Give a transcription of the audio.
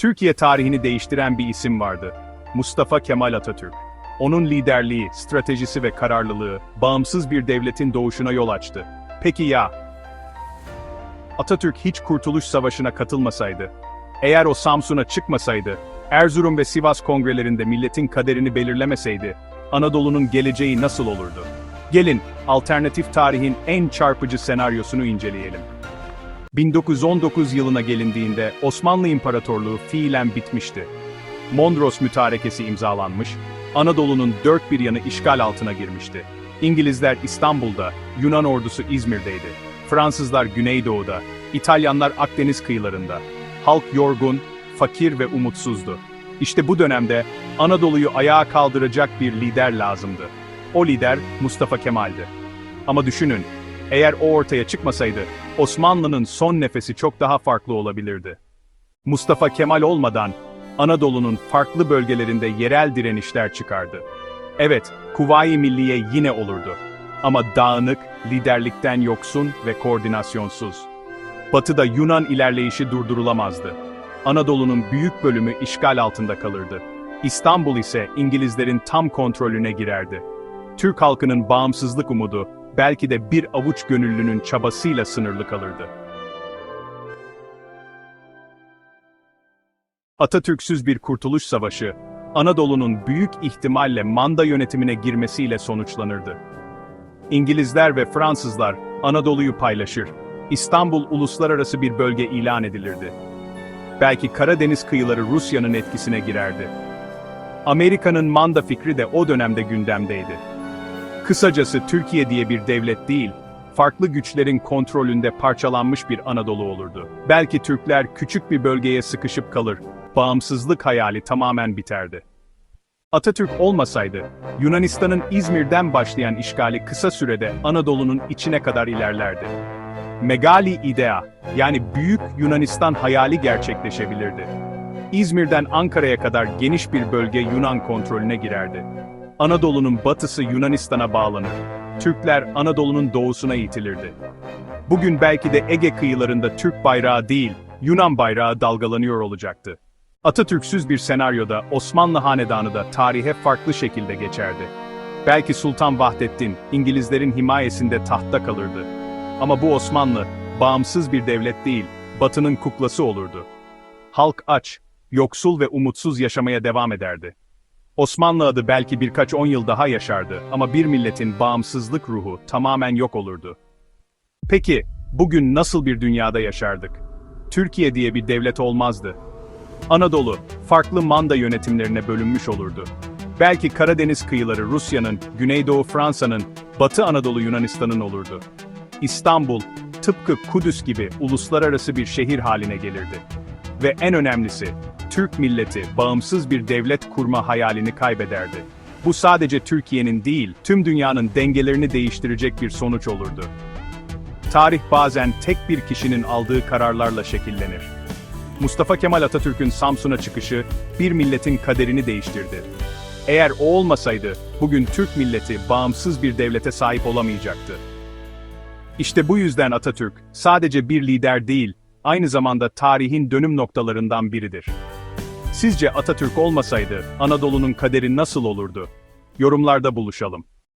Türkiye tarihini değiştiren bir isim vardı. Mustafa Kemal Atatürk. Onun liderliği, stratejisi ve kararlılığı, bağımsız bir devletin doğuşuna yol açtı. Peki ya? Atatürk hiç Kurtuluş Savaşı'na katılmasaydı, eğer o Samsun'a çıkmasaydı, Erzurum ve Sivas kongrelerinde milletin kaderini belirlemeseydi, Anadolu'nun geleceği nasıl olurdu? Gelin, alternatif tarihin en çarpıcı senaryosunu inceleyelim. 1919 yılına gelindiğinde Osmanlı İmparatorluğu fiilen bitmişti. Mondros Mütarekesi imzalanmış, Anadolu'nun dört bir yanı işgal altına girmişti. İngilizler İstanbul'da, Yunan ordusu İzmir'deydi. Fransızlar Güneydoğu'da, İtalyanlar Akdeniz kıyılarında. Halk yorgun, fakir ve umutsuzdu. İşte bu dönemde Anadolu'yu ayağa kaldıracak bir lider lazımdı. O lider Mustafa Kemal'di. Ama düşünün, eğer o ortaya çıkmasaydı, Osmanlı'nın son nefesi çok daha farklı olabilirdi. Mustafa Kemal olmadan, Anadolu'nun farklı bölgelerinde yerel direnişler çıkardı. Evet, Kuvayi Milliye yine olurdu. Ama dağınık, liderlikten yoksun ve koordinasyonsuz. Batıda Yunan ilerleyişi durdurulamazdı. Anadolu'nun büyük bölümü işgal altında kalırdı. İstanbul ise İngilizlerin tam kontrolüne girerdi. Türk halkının bağımsızlık umudu, belki de bir avuç gönüllünün çabasıyla sınırlı kalırdı. Atatürksüz bir kurtuluş savaşı, Anadolu'nun büyük ihtimalle manda yönetimine girmesiyle sonuçlanırdı. İngilizler ve Fransızlar Anadolu'yu paylaşır, İstanbul uluslararası bir bölge ilan edilirdi. Belki Karadeniz kıyıları Rusya'nın etkisine girerdi. Amerika'nın manda fikri de o dönemde gündemdeydi. Kısacası Türkiye diye bir devlet değil, farklı güçlerin kontrolünde parçalanmış bir Anadolu olurdu. Belki Türkler küçük bir bölgeye sıkışıp kalır, bağımsızlık hayali tamamen biterdi. Atatürk olmasaydı, Yunanistan'ın İzmir'den başlayan işgali kısa sürede Anadolu'nun içine kadar ilerlerdi. Megali Idea, yani Büyük Yunanistan hayali gerçekleşebilirdi. İzmir'den Ankara'ya kadar geniş bir bölge Yunan kontrolüne girerdi. Anadolu'nun batısı Yunanistan'a bağlanır. Türkler Anadolu'nun doğusuna itilirdi. Bugün belki de Ege kıyılarında Türk bayrağı değil, Yunan bayrağı dalgalanıyor olacaktı. Atatürksüz bir senaryoda Osmanlı Hanedanı da tarihe farklı şekilde geçerdi. Belki Sultan Vahdettin, İngilizlerin himayesinde tahtta kalırdı. Ama bu Osmanlı, bağımsız bir devlet değil, Batı'nın kuklası olurdu. Halk aç, yoksul ve umutsuz yaşamaya devam ederdi. Osmanlı adı belki birkaç on yıl daha yaşardı ama bir milletin bağımsızlık ruhu tamamen yok olurdu. Peki, bugün nasıl bir dünyada yaşardık? Türkiye diye bir devlet olmazdı. Anadolu, farklı manda yönetimlerine bölünmüş olurdu. Belki Karadeniz kıyıları Rusya'nın, Güneydoğu Fransa'nın, Batı Anadolu Yunanistan'ın olurdu. İstanbul, tıpkı Kudüs gibi uluslararası bir şehir haline gelirdi. Ve en önemlisi, Türk milleti bağımsız bir devlet kurma hayalini kaybederdi. Bu sadece Türkiye'nin değil, tüm dünyanın dengelerini değiştirecek bir sonuç olurdu. Tarih bazen tek bir kişinin aldığı kararlarla şekillenir. Mustafa Kemal Atatürk'ün Samsun'a çıkışı bir milletin kaderini değiştirdi. Eğer o olmasaydı, bugün Türk milleti bağımsız bir devlete sahip olamayacaktı. İşte bu yüzden Atatürk, sadece bir lider değil, aynı zamanda tarihin dönüm noktalarından biridir. Sizce Atatürk olmasaydı, Anadolu'nun kaderi nasıl olurdu? Yorumlarda buluşalım.